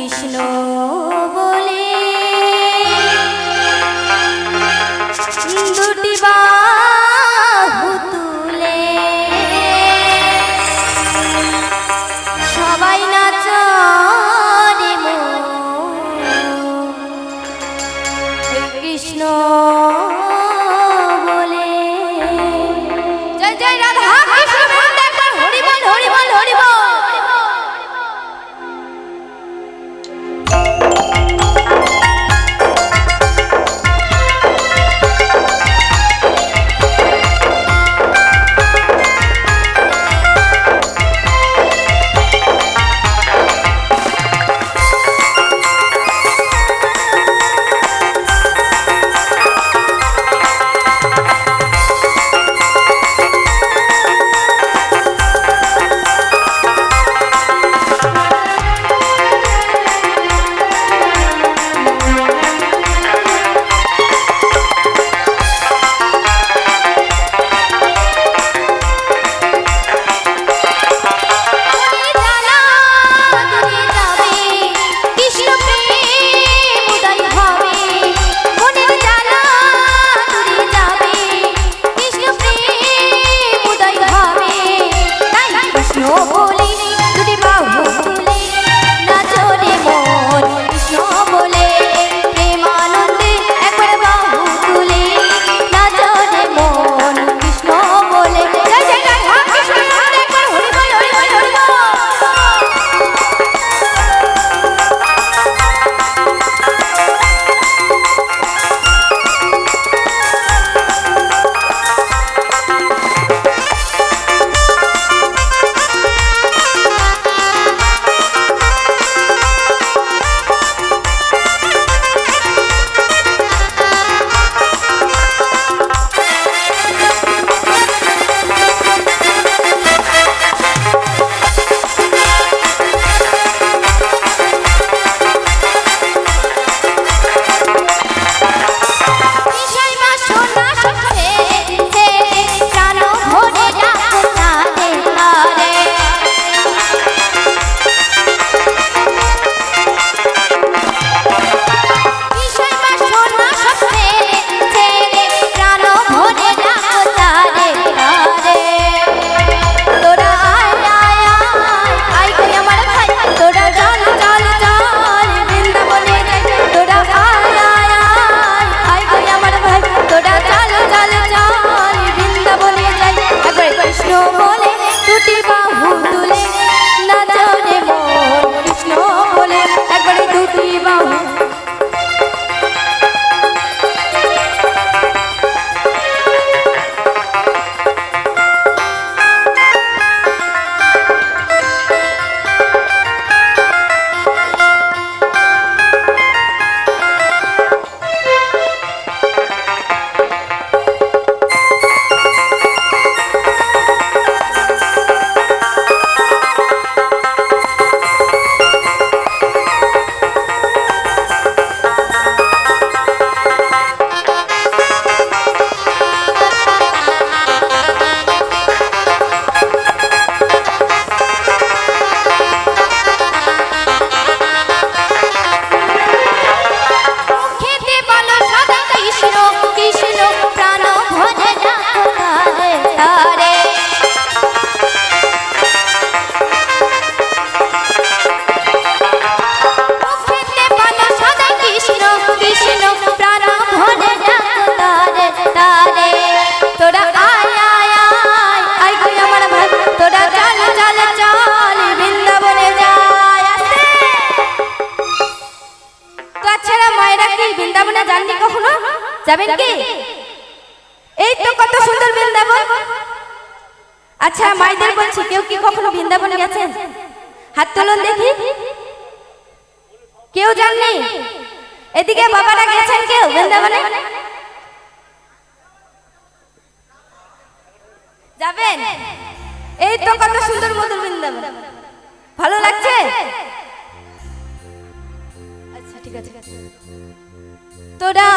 কৃষ্ণ বলে। দুটি বাহু তুলে। সবাই নাচ কৃষ্ণ যাবেন কি? এই তো কত সুন্দর বৃন্দাবন। আচ্ছা, আচ্ছা মাইদের বলছি কেউ কি কখনো বৃন্দাবনে গেছেন? হাত তুলুন দেখি। কেউ জাননি এদিকে বাবারা গেছেন কেউ বৃন্দাবনে? যাবেন? এই তো কত সুন্দর মধুর বৃন্দাবন। ভালো লাগছে? আচ্ছা ঠিক আছে। তোরা